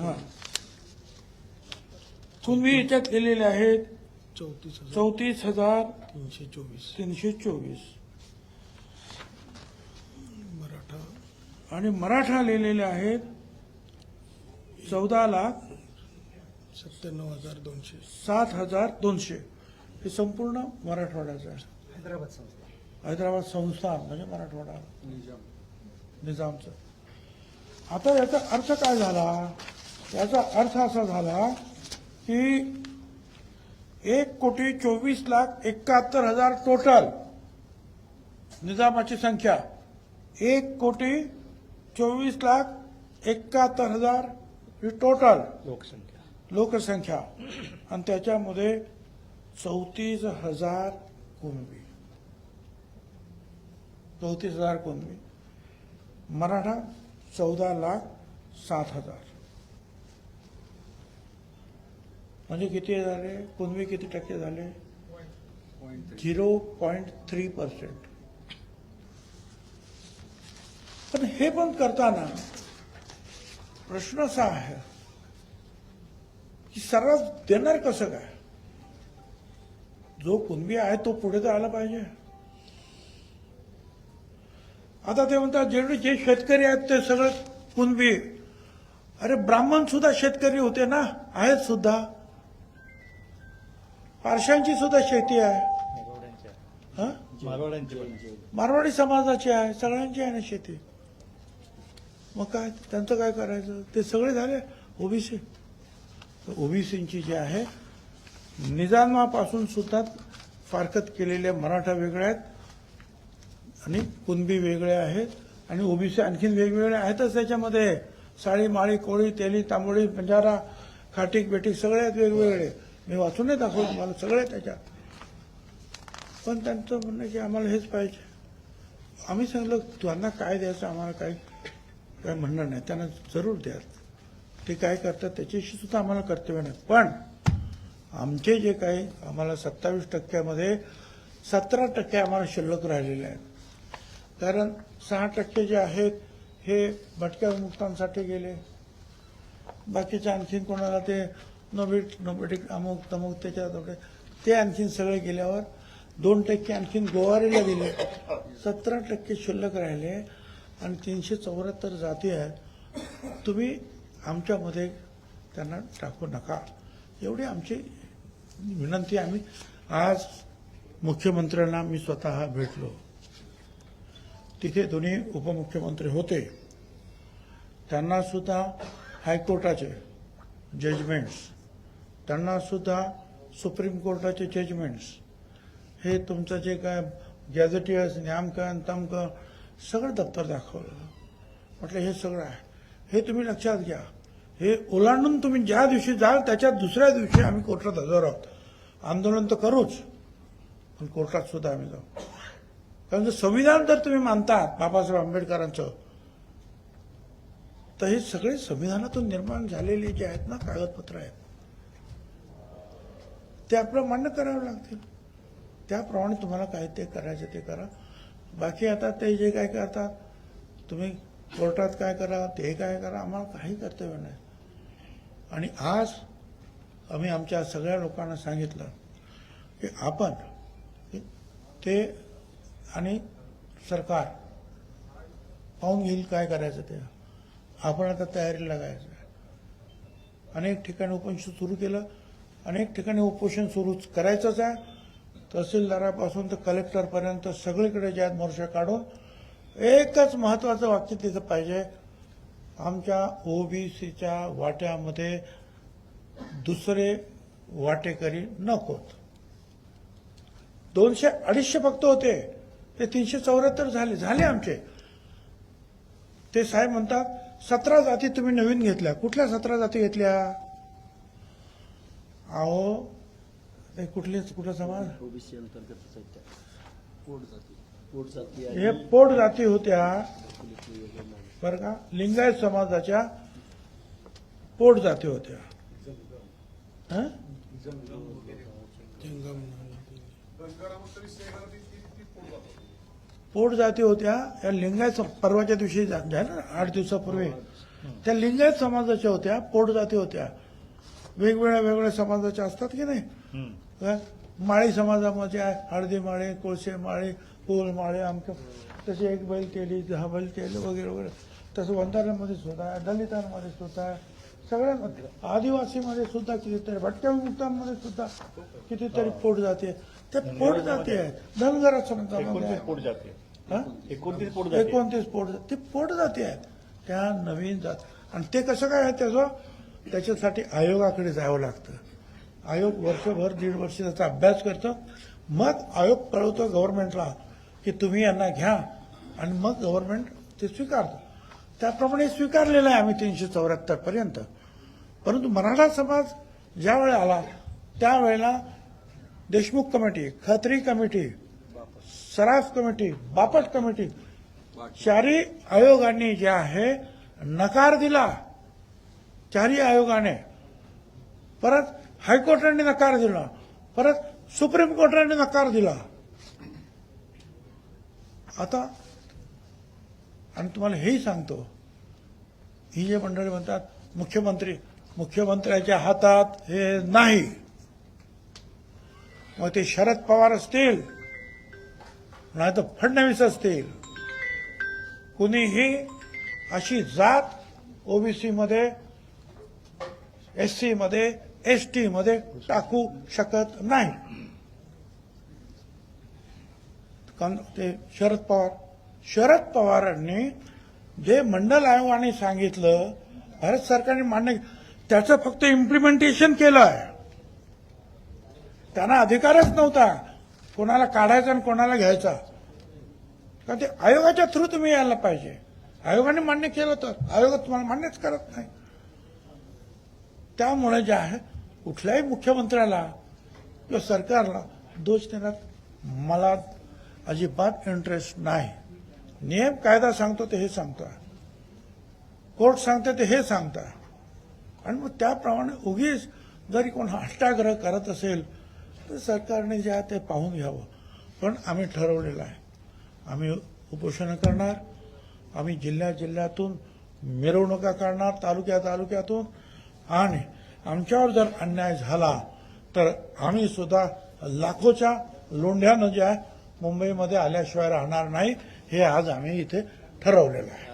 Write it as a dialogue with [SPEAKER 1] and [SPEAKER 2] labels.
[SPEAKER 1] हा. तुम्ही याच्यात लिहिलेले आहेत
[SPEAKER 2] चौतीस हजार.
[SPEAKER 1] चौतीस हजार
[SPEAKER 2] तीनशे चोवीस.
[SPEAKER 1] तीनशे चोवीस.
[SPEAKER 2] मराठा.
[SPEAKER 1] आणि मराठा लिहिलेले आहेत चौदा लाख
[SPEAKER 2] सत्त्याण्णव हजार दोनशे.
[SPEAKER 1] सात हजार दोनशे. हे संपूर्ण मराठवाड्याचं आहे.
[SPEAKER 3] हैदराबाद संस्था.
[SPEAKER 1] हैदराबाद संस्थान म्हणजे मराठवाडा. निजामचं. आता याचा अर्थ काय झाला? याचा अर्थ असा झाला की एक कोटी चोवीस लाख एकाहत्तर हजार टोटल निजामाची संख्या. एक कोटी चोवीस लाख एकाहत्तर हजार ही टोटल
[SPEAKER 3] लोकसंख्या.
[SPEAKER 1] लोकसंख्या. आणि त्याच्यामध्ये चौतीस हजार कुणबी. चौतीस हजार कुणबी. मराठा चौदा लाख सात हजार. म्हणजे किती झाले? कुणबी किती टक्के झाले? Zero point three percent. पण हे पण करताना प्रश्न असा आहे की सर्रास देणार कसं काय? जो कुणबी आहे तो पुढे तर आला पाहिजे. आता ते म्हणतात जेवढे जे शेतकरी आहेत ते सगळे कुणबी अरे ब्राह्मण सुद्धा शेतकरी होते ना? आहेत सुद्धा. पारशांची सुद्धा शेती आहे. हा? मारवाडी समाजाची आहे सगळ्यांची आहे ना शेती. मग काय त्यांचं काय करायचं? ते सगळे झाले? ओबीसी. ओबीसींची जे आहे निजामापासून सुद्धा फारकत केलेले मराठा वेगळे आहेत आणि कुणबी वेगळे आहेत आणि ओबीसी आणखीन वेगवेगळे आहेतच त्याच्यामध्ये. साळी माळी कोळी तेली तांबोळी बंजारा खाटीक बेटीक सगळे आहेत वेगवेगळे. मी वाचून नाही दाखवलं तुम्हाला सगळे त्याच्यात. पण त्यांचं म्हणणं की आम्हाला हेच पाहिजे. आम्ही सांगितलं त्यांना काय द्यायचं आम्हाला काय काय म्हणणं नाही. त्यांना जरूर द्या ते काय करतात त्याच्याशी सुद्धा आम्हाला कर्तव्य नाही. पण आमचे जे काही आम्हाला सत्तावीस टक्क्यामध्ये सतरा टक्के आम्हाला शिल्लक राहिलेले आहेत. कारण सहा टक्के जे आहेत हे भटक्या विमुक्तांसाठी गेले. बाकीचे आणखीन कोणाला ते नोबेट नोबेटिक अमुक तमुक त्याच्यात वगैरे ते आणखीन सगळे गेल्यावर दोन टक्के आणखीन गोवारीला दिले. सतरा टक्के शिल्लक राहिले आणि तीनशे चौऱ्याहत्तर जाती आहेत. तुम्ही आमच्यामध्ये त्यांना टाकू नका. एवढी आमची विनंती आम्ही आज मुख्यमंत्र्यांना मी स्वतः भेटलो. तिथे दोन्ही उपमुख्यमंत्री होते. त्यांना सुद्धा हायकोर्टाचे जजमेंट्स त्यांना सुद्धा सुप्रीम कोर्टाचे जजमेंट्स हे तुमचं जे काय गॅझेटियर्स न्यामकन तमकन सगळं दप्तर दाखवलं. म्हटलं हे सगळं आहे. हे तुम्ही लक्षात घ्या. हे ओलांडून तुम्ही ज्या दिवशी जाल त्याच्या दुसऱ्या दिवशी आम्ही कोर्टात हजर आहोत. आंदोलन तर करूच पण कोर्टात सुद्धा आम्ही जाऊ. कारण जर संविधान जर तुम्ही मानतात बाबासाहेब आंबेडकरांचं तर हे सगळे संविधानातून निर्माण झालेले जे आहेत ना कागदपत्र आहेत ते आपलं मान्य करावं लागतील त्याप्रमाणे तुम्हाला काय ते करायचं ते करा. बाकी आता ते जे काय करतात तुम्ही कोर्टात काय करा ते काय करा आम्हाला काही कर्तव्य नाही. आणि आज आम्ही आमच्या सगळ्या लोकांना सांगितलं की आपण ते आणि सरकार पाहून घेईल काय करायचं ते. आपण आता तयारीला लागायचं. आहे अनेक ठिकाणी उपनिषद सुरू केलं. अनेक ठिकाणी उपोषण सुरू करायचंच आहे. तहसीलदारापासून तर कलेक्टरपर्यंत सगळीकडे जे आहेत मोर्चा काढून एकच महत्वाचं वाक्य तिथं पाहिजे. आमच्या ओबीसीच्या वाट्यामध्ये दुसरे वाटेकरी नकोत दोनशे अडीचशे फक्त होते. ते तीनशे चौऱ्याहत्तर झाले झाले आमचे. ते साहेब म्हणतात सतरा जाती तुम्ही नवीन घेतल्या. कुठल्या सतरा जाती घेतल्या? अहो ते कुठले कुठला समाज?
[SPEAKER 3] ओबीसी अंतर्गत पोट जाती. पोट जाती
[SPEAKER 1] हे पोट जाती होत्या. बरं का? लिंगायत समाजाच्या पोट जाती होत्या. हं?
[SPEAKER 2] जंगम
[SPEAKER 1] पोट जाती होत्या. या लिंगायत परवाच्या दिवशी झा- झालं ना आठ दिवसापूर्वी. त्या लिंगायत समाजाच्या होत्या पोटजाती होत्या. वेगवेगळ्या वेगवेगळ्या समाजाच्या असतात की नाही? काय? माळी समाजामध्ये आहे हळदी माळे कोळशे माळे पोल माळे आमचं तसे एक बैल केली दहा बैल केले वगैरे वगैरे. तसं वंधाऱ्यामध्ये सुद्धा आहे दलितांमध्ये सुद्धा आहे सगळ्यांमध्ये. आदिवासीमध्ये सुद्धा कितीतरी भटक्या विमुक्तांमध्ये सुद्धा कितीतरी पोट जाते. ते पोट जाते. आहेत धनगरा समाजामध्ये.
[SPEAKER 4] पोट जाते? एकोणतीस पोट जाते.
[SPEAKER 1] एकोणतीस पोट ते पोट जाती. आहेत त्या नवीन जात. आणि ते कसं काय आहे त्याचं? त्याच्यासाठी आयोगाकडे जावं लागतं. आयोग वर्षभर दीड वर्ष त्याचा अभ्यास करतो. मग आयोग कळवतो गव्हर्नमेंटला की तुम्ही यांना घ्या आणि मग गव्हर्नमेंट ते स्वीकारतं. त्याप्रमाणे स्वीकारलेलं आहे आम्ही तीनशे चौऱ्याहत्तर पर्यंत. परंतु मराठा समाज ज्या वेळेला आला त्यावेळेला Deshmukh committee Khatri committee Saraf committee Bapat committee चारी आयोगांनी जे आहे नकार दिला. चारही आयोगाने. परत हायकोर्टाने नकार दिला. परत सुप्रीम कोर्टाने नकार दिला. आता आणि तुम्हाला हेही सांगतो ही जे मंडळी म्हणतात मुख्यमंत्री मुख्यमंत्र्याच्या हातात हे नाही. मग ते शरद पवार असतील नाही तर फडणवीस असतील. कुणीही अशी जात ओबीसी मध्ये एस सी मध्ये एस टी मध्ये टाकू शकत नाही. कारण ते शरद पवार. शरद पवारांनी जे मंडल आयोगाने सांगितलं भारत सरकारने मान्य त्याचं फक्त इम्प्लिमेंटेशन केलं आहे. त्यांना अधिकारच नव्हता कोणाला काढायचा आणि कोणाला घ्यायचा. कारण ते आयोगाच्या थ्रू तुम्ही यायला पाहिजे. आयोगाने मान्य केलं तर आयोग तुम्हाला मान्यच करत नाही. त्यामुळे जे आहे कुठल्याही मुख्यमंत्र्याला किंवा सरकारला दोष देण्यात मला अजिबात इंटरेस्ट नाही. नियम कायदा सांगतो ते हे सांगतोय कोर्ट सांगते ते हे सांगता. आणि मग त्याप्रमाणे उगीच जरी कोण हष्टाग्रह करत असेल तर सरकारने जे आहे ते पाहून घ्यावं. पण आम्ही ठरवलेलं आहे. आम्ही उपोषणं करणार. आम्ही जिल्ह्या जिल्ह्यातून मिरवणुका काढणार तालुक्या तालुक्यातून. आणि आमच्यावर जर अन्याय झाला तर आम्ही सुद्धा लाखोच्या लोंढ्यानं जे आहे मुंबईमध्ये आल्याशिवाय राहणार नाही हे आज आम्ही इथे ठरवलेलं आहे.